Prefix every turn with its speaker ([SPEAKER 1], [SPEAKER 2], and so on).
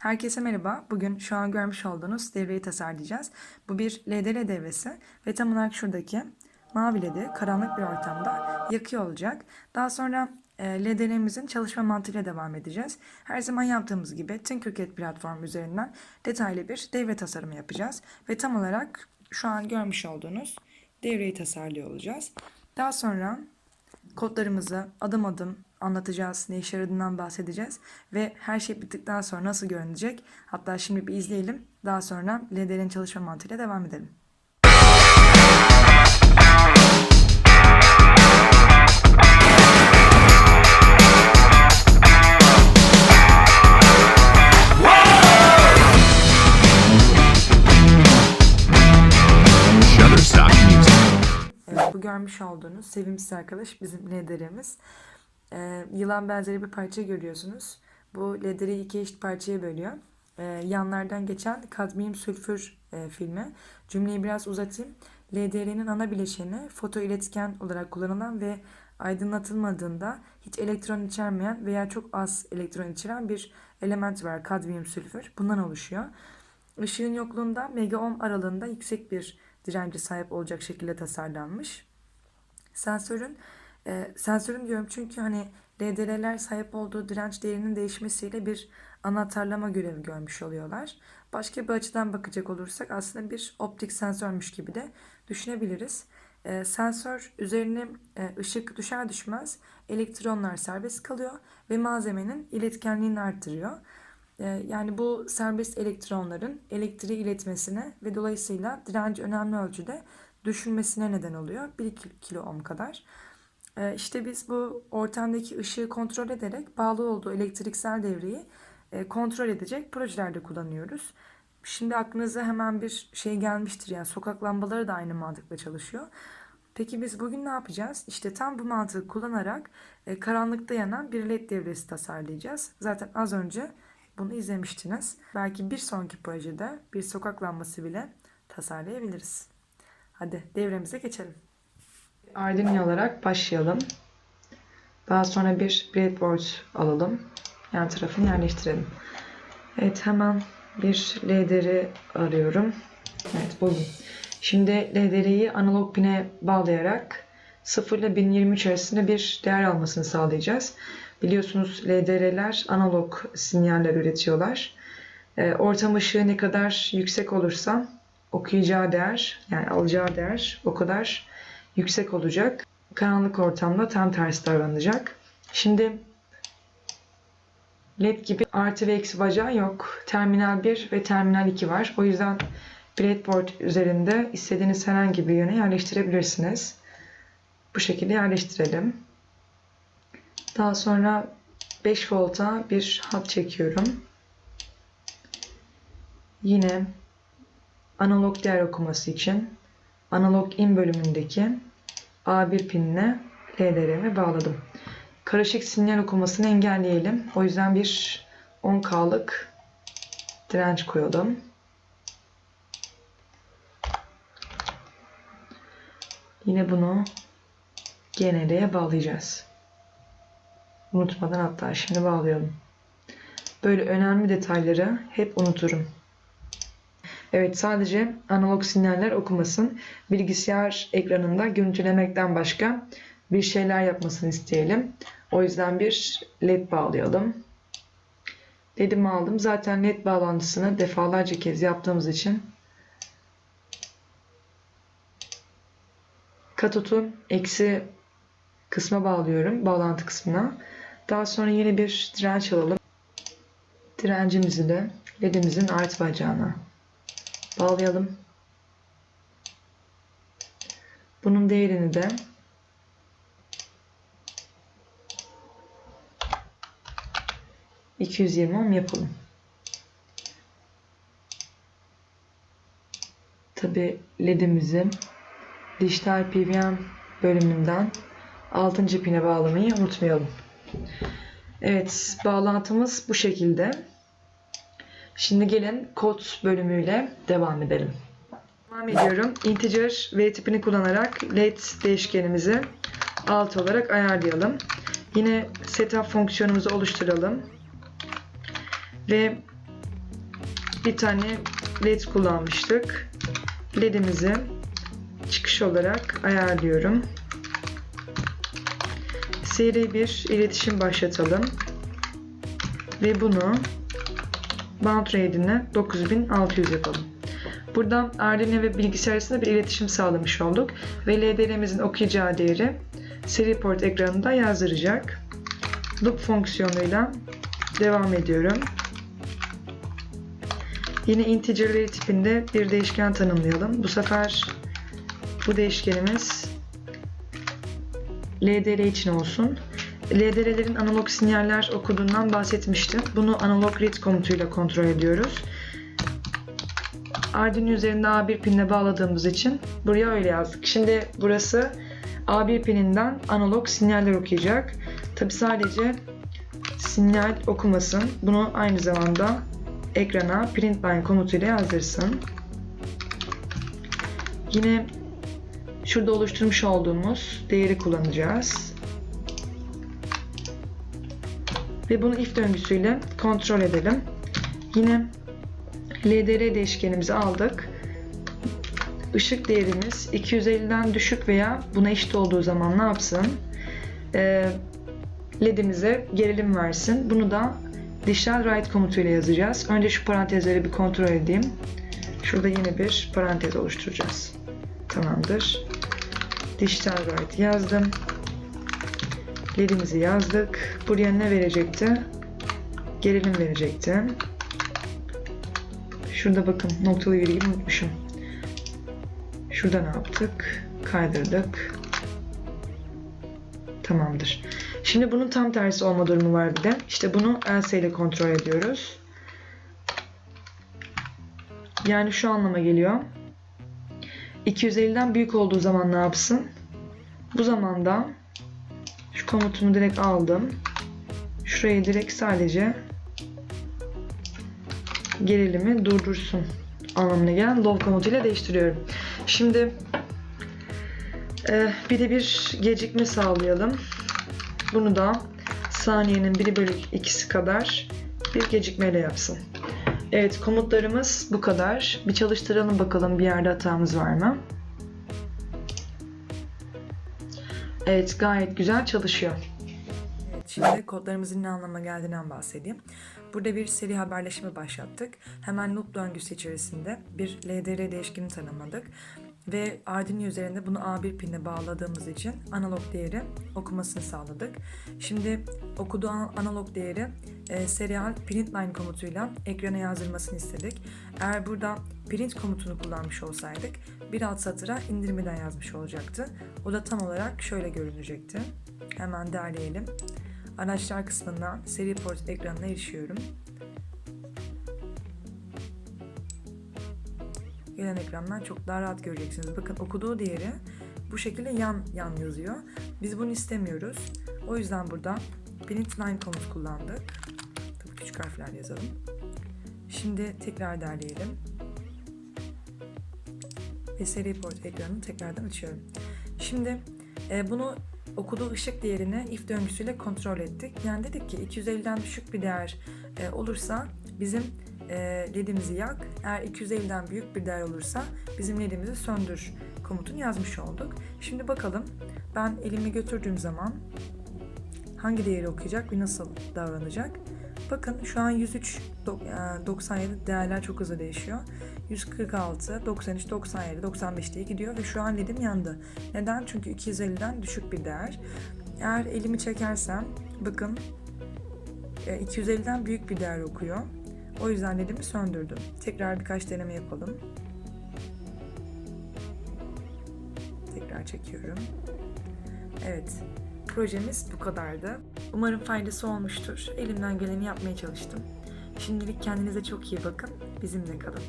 [SPEAKER 1] Herkese merhaba. Bugün şu an görmüş olduğunuz devreyi tasarlayacağız. Bu bir LDR devresi ve tam olarak şuradaki mavi LED'i karanlık bir ortamda yakıyor olacak. Daha sonra e, LDR'imizin çalışma mantığıyla devam edeceğiz. Her zaman yaptığımız gibi Tinkercad platform üzerinden detaylı bir devre tasarımı yapacağız. Ve tam olarak şu an görmüş olduğunuz devreyi tasarlıyor olacağız. Daha sonra kodlarımızı adım adım anlatacağız, ne işe yaradığından bahsedeceğiz ve her şey bittikten sonra nasıl görünecek hatta şimdi bir izleyelim daha sonra LDR'in çalışma mantığıyla devam edelim. Evet, bu görmüş olduğunuz sevimsiz arkadaş bizim LDR'miz. Ee, yılan benzeri bir parça görüyorsunuz. Bu LDR'yi iki eşit parçaya bölüyor. Ee, yanlardan geçen kadmiyum sülfür e, filmi. Cümleyi biraz uzatayım. LDR'nin ana bileşeni foto iletken olarak kullanılan ve aydınlatılmadığında hiç elektron içermeyen veya çok az elektron içeren bir element var. Kadmiyum sülfür. Bundan oluşuyor. Işığın yokluğunda mega ohm aralığında yüksek bir dirence sahip olacak şekilde tasarlanmış. Sensörün e, sensörün diyorum çünkü hani LDR'ler sahip olduğu direnç değerinin değişmesiyle bir anahtarlama görevi görmüş oluyorlar. Başka bir açıdan bakacak olursak aslında bir optik sensörmüş gibi de düşünebiliriz. E, sensör üzerine e, ışık düşer düşmez elektronlar serbest kalıyor ve malzemenin iletkenliğini artırıyor. E, yani bu serbest elektronların elektriği iletmesine ve dolayısıyla direnci önemli ölçüde düşürmesine neden oluyor. 1 kilo ohm kadar. E, işte biz bu ortamdaki ışığı kontrol ederek bağlı olduğu elektriksel devreyi e, kontrol edecek projelerde kullanıyoruz. Şimdi aklınıza hemen bir şey gelmiştir yani sokak lambaları da aynı mantıkla çalışıyor. Peki biz bugün ne yapacağız? İşte tam bu mantığı kullanarak e, karanlıkta yanan bir led devresi tasarlayacağız. Zaten az önce bunu izlemiştiniz. Belki bir sonraki projede bir sokak lambası bile tasarlayabiliriz. Hadi devremize geçelim. Arduino olarak başlayalım. Daha sonra bir breadboard alalım. Yan tarafını yerleştirelim. Evet hemen bir LDR'i arıyorum. Evet buldum. Şimdi LDR'yi analog pine bağlayarak 0 ile 1023 arasında bir değer almasını sağlayacağız. Biliyorsunuz LDR'ler analog sinyaller üretiyorlar. Ee, ortam ışığı ne kadar yüksek olursa okuyacağı değer yani alacağı değer o kadar yüksek olacak. Karanlık ortamda tam tersi davranacak. Şimdi LED gibi artı ve eksi bacağı yok. Terminal 1 ve terminal 2 var. O yüzden breadboard üzerinde istediğiniz herhangi bir yöne yerleştirebilirsiniz. Bu şekilde yerleştirelim. Daha sonra 5 volta bir hat çekiyorum. Yine analog değer okuması için analog in bölümündeki A1 pinine LDR'mi bağladım. Karışık sinyal okumasını engelleyelim. O yüzden bir 10K'lık direnç koyalım. Yine bunu GND'ye bağlayacağız. Unutmadan hatta şimdi bağlayalım. Böyle önemli detayları hep unuturum. Evet sadece analog sinyaller okumasın. Bilgisayar ekranında görüntülemekten başka bir şeyler yapmasını isteyelim. O yüzden bir led bağlayalım. LED'imi aldım. Zaten led bağlantısını defalarca kez yaptığımız için katotu eksi kısma bağlıyorum. Bağlantı kısmına. Daha sonra yine bir direnç alalım. Direncimizi de ledimizin artı bacağına bağlayalım. Bunun değerini de ...220 ohm yapalım. Tabi ledimizi dijital PWM bölümünden 6. pine bağlamayı unutmayalım. Evet, bağlantımız bu şekilde. Şimdi gelin kod bölümüyle devam edelim. Devam ediyorum. Integer v tipini kullanarak led değişkenimizi alt olarak ayarlayalım. Yine setup fonksiyonumuzu oluşturalım. Ve bir tane led kullanmıştık. Ledimizi çıkış olarak ayarlıyorum. Seri bir iletişim başlatalım. Ve bunu bound rate'ine 9600 yapalım. Buradan Arduino ve bilgisayar arasında bir iletişim sağlamış olduk. Ve LDR'mizin okuyacağı değeri seri port ekranında yazdıracak. Loop fonksiyonuyla devam ediyorum. Yine integer veri tipinde bir değişken tanımlayalım. Bu sefer bu değişkenimiz LDR için olsun. LDR'lerin analog sinyaller okuduğundan bahsetmiştim. Bunu analog read komutuyla kontrol ediyoruz. Arduino üzerinde A1 pinine bağladığımız için buraya öyle yazdık. Şimdi burası A1 pininden analog sinyaller okuyacak. Tabi sadece sinyal okumasın. Bunu aynı zamanda ekrana print line komutuyla yazdırsın. Yine şurada oluşturmuş olduğumuz değeri kullanacağız. Ve bunu if döngüsüyle kontrol edelim. Yine LDR değişkenimizi aldık. Işık değerimiz 250'den düşük veya buna eşit olduğu zaman ne yapsın? Ee, LED'imize gerilim versin. Bunu da dijital write komutuyla yazacağız. Önce şu parantezleri bir kontrol edeyim. Şurada yine bir parantez oluşturacağız. Tamamdır. Dijital write yazdım. LED'imizi yazdık. Buraya ne verecekti? Gerilim verecekti. Şurada bakın noktalı virgül unutmuşum. Şurada ne yaptık? Kaydırdık. Tamamdır. Şimdi bunun tam tersi olma durumu var bir de. İşte bunu else ile kontrol ediyoruz. Yani şu anlama geliyor. 250'den büyük olduğu zaman ne yapsın? Bu zamanda şu komutumu direkt aldım. Şurayı direkt sadece gerilimi durdursun anlamına gelen low komutuyla değiştiriyorum. Şimdi e, bir de bir gecikme sağlayalım. Bunu da saniyenin 1 bölü 2'si kadar bir gecikmeyle yapsın. Evet komutlarımız bu kadar. Bir çalıştıralım bakalım bir yerde hatamız var mı? Evet gayet güzel çalışıyor. Şimdi kodlarımızın ne anlama geldiğinden bahsedeyim. Burada bir seri haberleşme başlattık. Hemen loop döngüsü içerisinde bir LDR değişkeni tanımladık. Ve Arduino üzerinde bunu A1 pinine bağladığımız için analog değeri okumasını sağladık. Şimdi okuduğu an- analog değeri e, serial print line komutuyla ekrana yazdırmasını istedik. Eğer burada print komutunu kullanmış olsaydık bir alt satıra indirmeden yazmış olacaktı. O da tam olarak şöyle görünecekti. Hemen derleyelim. Araçlar kısmından seri port ekranına erişiyorum. Gelen ekrandan çok daha rahat göreceksiniz. Bakın okuduğu değeri bu şekilde yan yan yazıyor. Biz bunu istemiyoruz. O yüzden burada print line komut kullandık. Tabii küçük harfler yazalım. Şimdi tekrar derleyelim. Ve seri port tekrardan açıyorum. Şimdi e, bunu okuduğu ışık değerini if döngüsüyle kontrol ettik. Yani dedik ki 250'den düşük bir değer e, olursa bizim e, ledimizi yak. Eğer 250'den büyük bir değer olursa bizim ledimizi söndür komutunu yazmış olduk. Şimdi bakalım ben elimi götürdüğüm zaman hangi değeri okuyacak ve nasıl davranacak? Bakın şu an 103, dok- e, 97 değerler çok hızlı değişiyor. 146, 93, 97, 95 diye gidiyor ve şu an ledim yandı. Neden? Çünkü 250'den düşük bir değer. Eğer elimi çekersem bakın e, 250'den büyük bir değer okuyor. O yüzden ledimi söndürdüm. Tekrar birkaç deneme yapalım. Tekrar çekiyorum. Evet. Projemiz bu kadardı. Umarım faydası olmuştur. Elimden geleni yapmaya çalıştım. Şimdilik kendinize çok iyi bakın. Bizimle kalın.